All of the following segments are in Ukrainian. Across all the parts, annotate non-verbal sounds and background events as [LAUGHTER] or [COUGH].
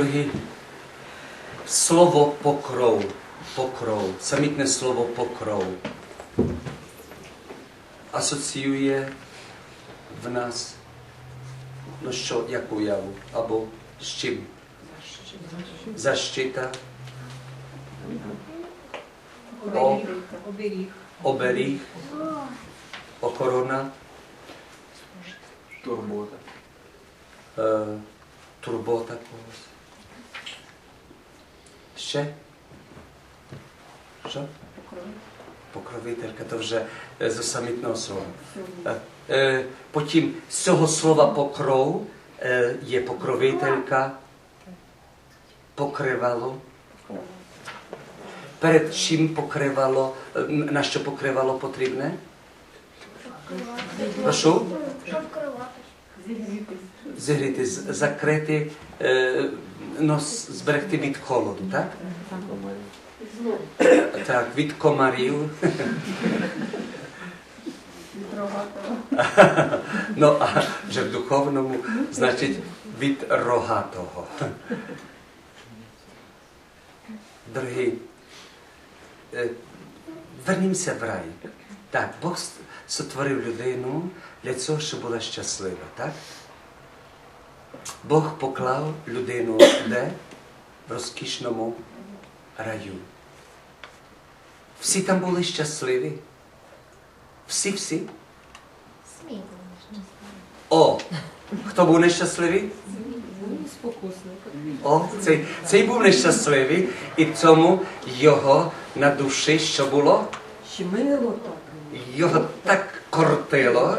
Дорогі, слово покров, покров, самітне слово покров асоціює в нас ну що, як уяву, або з чим? Защита, О. Оберіг. оберіг, охорона, Турбота. е, турбота когось. Ще? Що? Покровителька, то вже е, з самітного слова. Потім з цього слова покров є покровителька, покривало. Перед чим покривало, на що покривало потрібне? Прошу? Щоб керувати. Зігріти, закрити, е, ну, зберегти від холоду, так? Так, від комарів. Ну, а вже в духовному, значить, від рогатого. Дорогі, е, вернімося в рай. Так, Бог сотворив людину для цього, щоб була щаслива, так? Бог поклав людину де? В розкішному раю. Всі там були щасливі. Всі-всі. О! Хто був нещасливий? Спокусник. О, цей, цей був нещасливий, і тому його на душі що було? Його так кортило,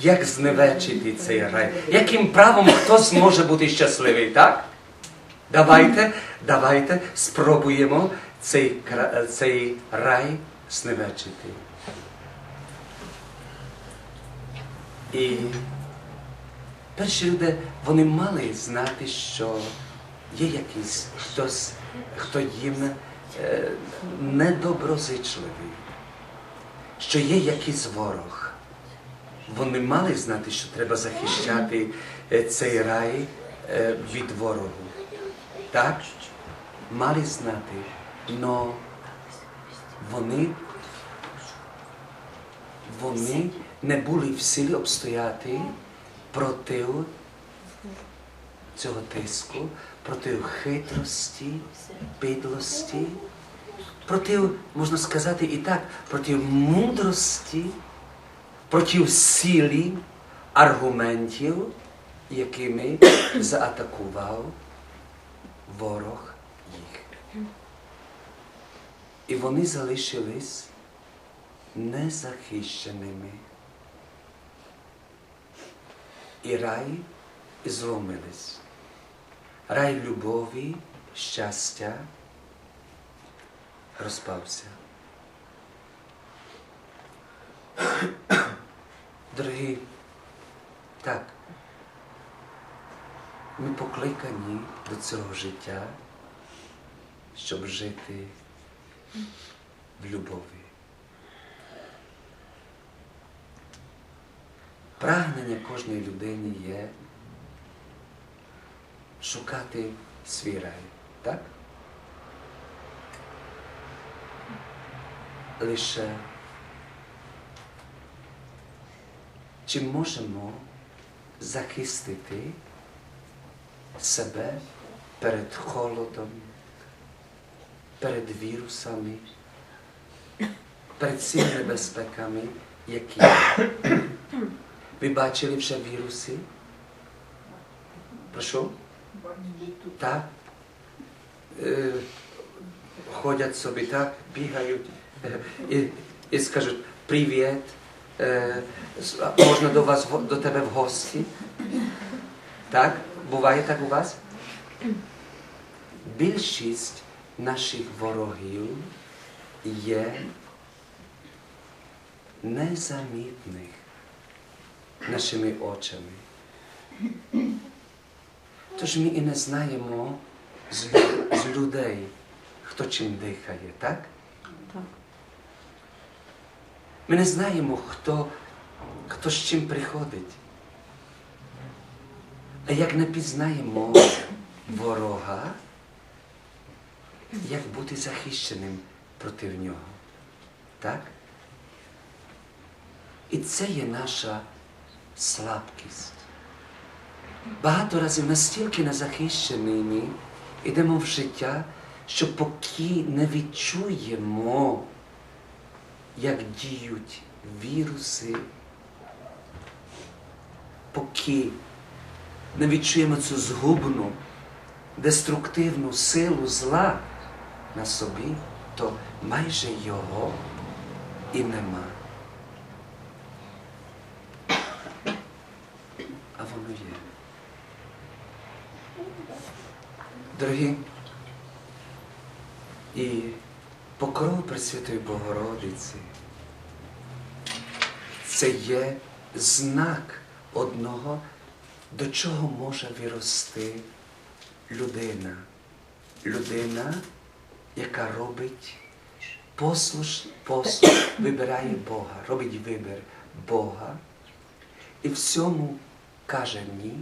як зневечити цей рай. Яким правом хтось може бути щасливий, так? Давайте, давайте спробуємо цей, цей рай зневечити. І перші люди, вони мали знати, що є якийсь хтось, хто їм е, недоброзичливий, що є якийсь ворог. Вони мали знати, що треба захищати е, цей рай е, від ворогу. Так? Мали знати, но вони, вони не були в силі обстояти проти цього тиску, проти хитрості, підлості, проти, можна сказати і так, проти мудрості, проти силі аргументів, якими заатакував ворог їх. І вони залишились незахищеними. І рай зломились. Рай любові, щастя розпався. Дорогі, так, ми покликані до цього життя, щоб жити в любові. Прагнення кожної людини є шукати свій рай, так? Лише чи можемо захистити себе перед холодом, перед вірусами, перед цими небезпеками, які? Ви бачили вже віруси? Прошу? Так? Е, ходять собі так, бігають е, і, і скажуть привіт, можна до вас до тебе в гості? Так? Буває так у вас? Більшість наших ворогів є незамітних нашими очами. Тож ми і не знаємо з, людей, хто чим дихає, так? Так. Ми не знаємо, хто, хто з чим приходить. А як не пізнаємо ворога, як бути захищеним проти нього. Так? І це є наша слабкість. Багато разів настільки незахищеними йдемо в життя, що поки не відчуємо, як діють віруси, поки не відчуємо цю згубну, деструктивну силу зла на собі, то майже його і нема. А воно є. Дорогі, і покров Пресвятої Богородиці це є знак одного, до чого може вирости людина. Людина, яка робить послуш, послуш, [COUGHS] вибирає Бога, робить вибір Бога. І всьому каже ні,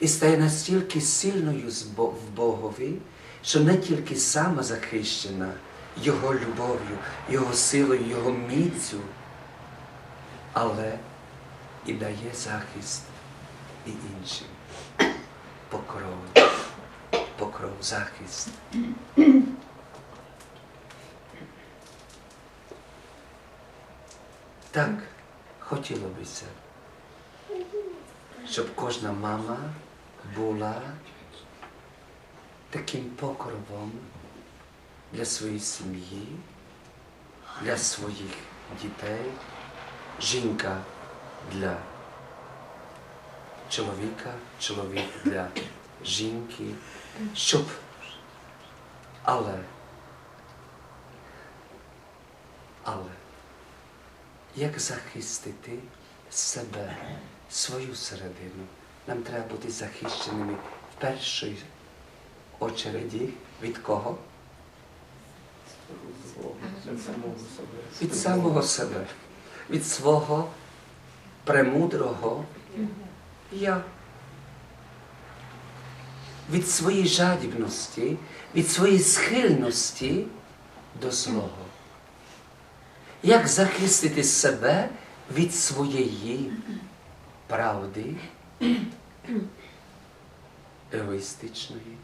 і стає настільки сильною в Богові, що не тільки сама захищена Його любов'ю, Його силою, Його міцю, але і дає захист і іншим. Покров, покров, захист. Так, хотіло бися, щоб кожна мама була таким покровом для своєї сім'ї, для своїх дітей, жінка для чоловіка, чоловік для жінки, щоб але, але як захистити себе, свою середину. Нам треба бути захищеними в першій очереді від кого? Від самого себе, від самого себе, від свого премудрого я. Від своєї жадібності, від своєї схильності до злого. Як захистити себе від своєї правди егоїстичної,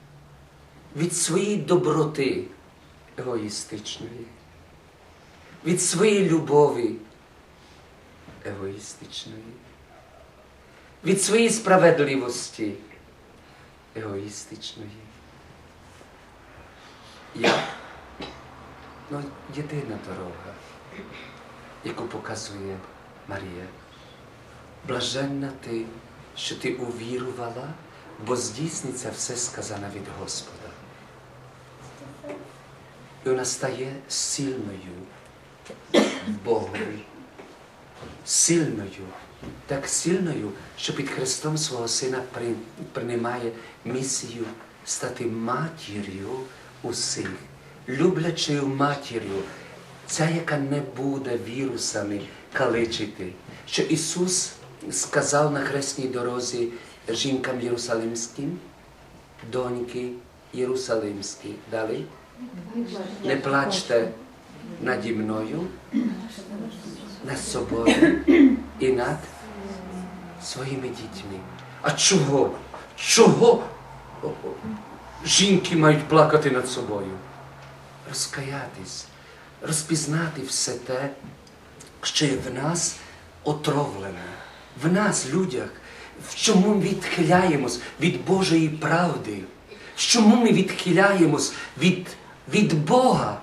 від своєї доброти егоїстичної, від своєї любові егоїстичної, від своєї справедливості егоїстичної. Я ну, єдина дорога, яку показує Марія. Блаженна ти, що ти увірувала, бо здійсниться все сказане від Господа. Вона стає сильною в Богові. Сильною, так сильною, що під Христом свого Сина при- приймає місію стати матір'ю усіх, люблячою матір'ю, ця, яка не буде вірусами каличити. Що Ісус сказав на хресній дорозі жінкам Єрусалимським, доньки Єрусалимські. Далі. Не плачте наді мною, над собою і над своїми дітьми. А чого? Чого жінки мають плакати над собою? Розкаятись, розпізнати все те, що є в нас отровлене, в нас, людях, в чому ми відхиляємось від Божої правди, в чому ми відхиляємось від, від Бога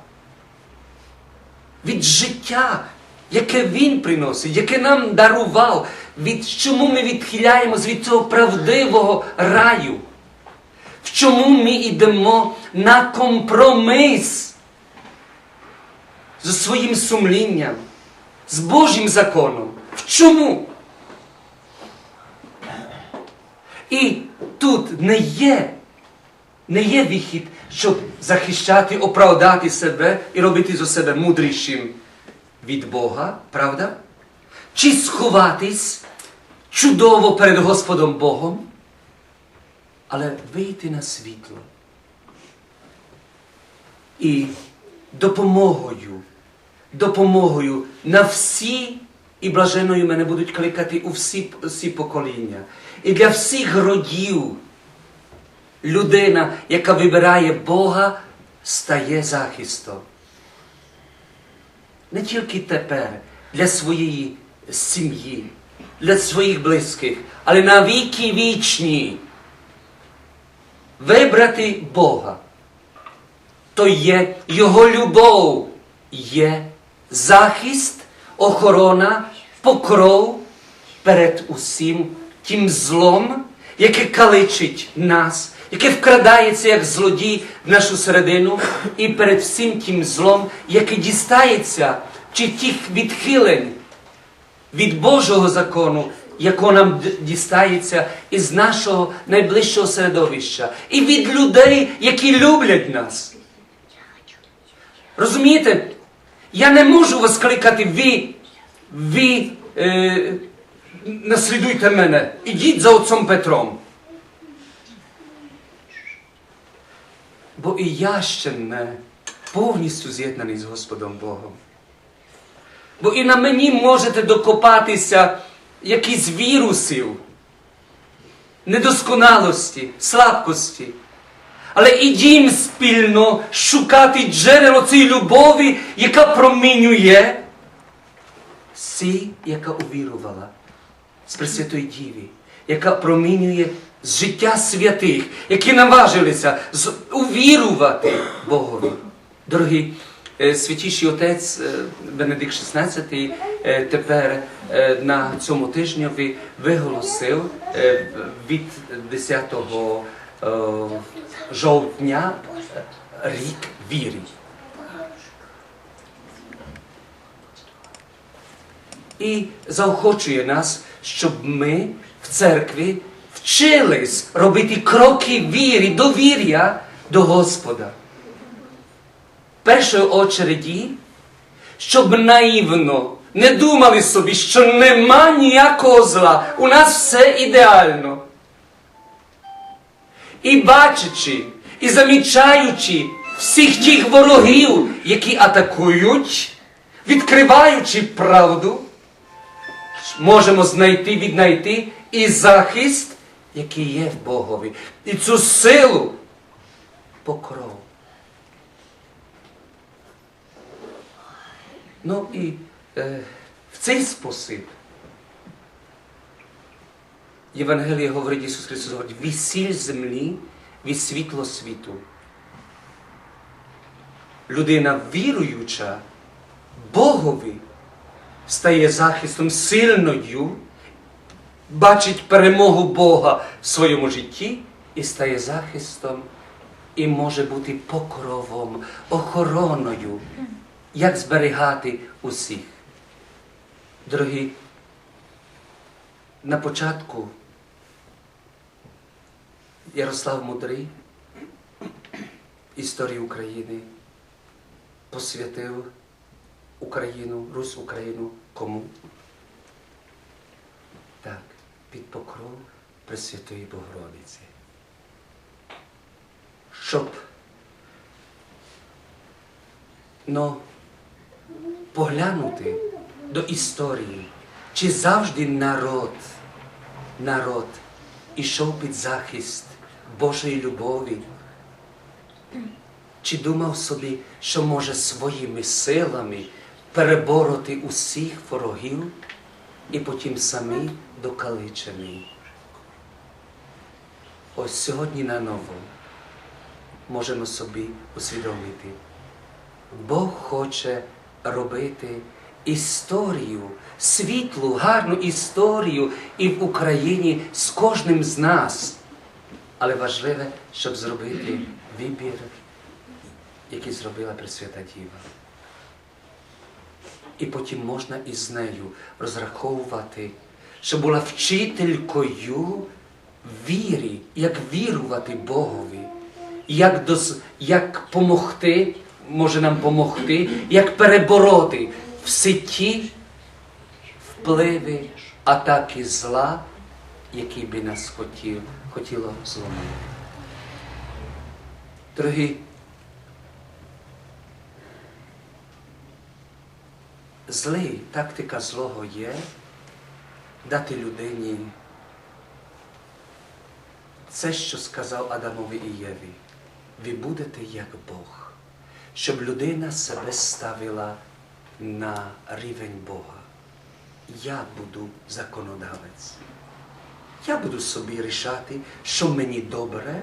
від життя, яке Він приносить, яке нам дарував, від чому ми відхиляємось від цього правдивого раю, в чому ми йдемо на компроміс зі своїм сумлінням, з Божим законом. В чому? І тут не є, не є вихід, щоб захищати, оправдати себе і робити зі себе мудрішим від Бога, правда? Чи сховатись чудово перед Господом Богом? але вийти на світло. І допомогою, допомогою на всі, і блаженою мене будуть кликати у всі, всі покоління. І для всіх родів людина, яка вибирає Бога, стає захистом. Не тільки тепер для своєї сім'ї, для своїх близьких, але на віки вічні. Вибрати Бога, то є Його любов, є захист, охорона, покров перед усім тим злом, яке каличить нас, яке вкрадається як злодій в нашу середину, і перед всім тим злом, яке дістається чи тих відхилень від Божого закону, яко нам дістається із нашого найближчого середовища, і від людей, які люблять нас. Розумієте? Я не можу вас кликати, ви, ви е, наслідуйте мене, ідіть за отцом Петром. Бо і я ще не повністю з'єднаний з Господом Богом. Бо і на мені можете докопатися якісь вірусів, недосконалості, слабкості. Але ідім спільно шукати джерело цієї любові, яка промінює сі, яка увірувала з Пресвятої Діві, яка промінює з життя святих, які наважилися увірувати Богові. Дорогі е, святіший отець е, Бенедикт XVI е, тепер на цьому тижневі виголосив від 10 е, жовтня рік віри. і заохочує нас, щоб ми в церкві вчились робити кроки віри, довір'я до Господа. В першої очереді, щоб наївно не думали собі, що нема ніякого зла, у нас все ідеально. І бачачи, і замічаючи всіх тих ворогів, які атакують, відкриваючи правду, можемо знайти, віднайти і захист, який є в Богові. І цю силу покров. Ну і е, в цей спосіб Євангеліє говорить Ісус Христос, говорить, ви сіль землі, ви світло світу. Людина віруюча Богові стає захистом сильною, бачить перемогу Бога в своєму житті і стає захистом і може бути покровом, охороною, як зберігати усіх. Дорогі, на початку Ярослав Мудрий історію України посвятив Україну, Русь Україну кому? Так, під покров Пресвятої Богородиці. Щоб ну, поглянути до історії, чи завжди народ, народ ішов під захист Божої любові, чи думав собі, що може своїми силами перебороти усіх ворогів і потім самі докаличені. Ось сьогодні на ново можемо собі усвідомити. Бог хоче робити історію, світлу, гарну історію і в Україні з кожним з нас. Але важливе, щоб зробити вибір, який зробила Пресвята Діва. І потім можна із нею розраховувати, що була вчителькою віри, як вірувати Богові, як, доз, як помогти, може нам помогти, як перебороти всі ті впливи, атаки зла, які би нас хотів, хотіло зломити. Дорогі, злий тактика злого є дати людині це, що сказав Адамові і Єві. Ви будете як Бог, щоб людина себе ставила на рівень Бога. Я буду законодавець. Я буду собі рішати, що мені добре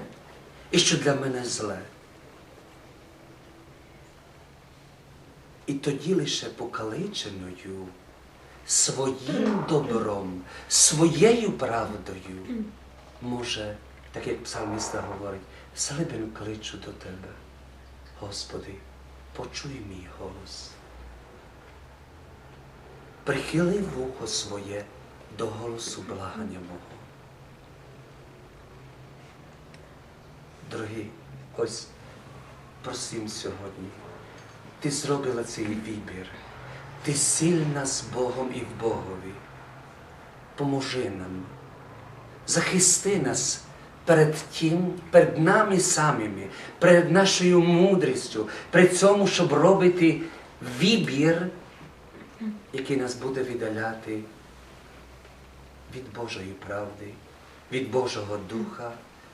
і що для мене зле. І тоді лише покаличеною своїм добром, своєю правдою може, так як псалміста говорить, слибен кличу до тебе. Господи, почуй мій голос. Прихили вухо своє до голосу благання мого. Дорогі, ось просим сьогодні. Ти зробила цей вибір. Ти сильна з Богом і в Богові. Поможи нам. Захисти нас перед тим, перед нами самими, перед нашою мудрістю, при цьому, щоб робити вибір, який нас буде віддаляти від Божої правди, від Божого Духа,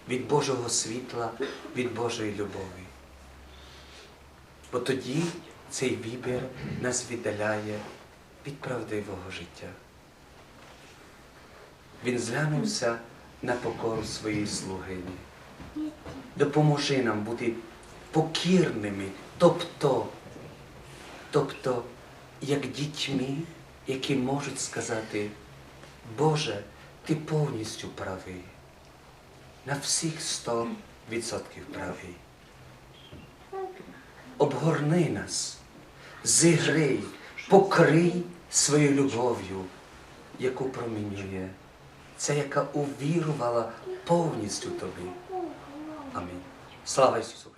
від Божого світла, від Божої любові. Бо тоді цей вибір нас віддаляє від правдивого життя. Він зглянувся на покору своєї слугині. Допоможи нам бути покірними, тобто, тобто, як дітьми, які можуть сказати, Боже, ти повністю правий, на всіх сто відсотків правий. Обгорни нас, зігрий, покрий своєю любов'ю, яку промінює, ця, яка увірувала повністю тобі. Амінь. Слава Ісусу!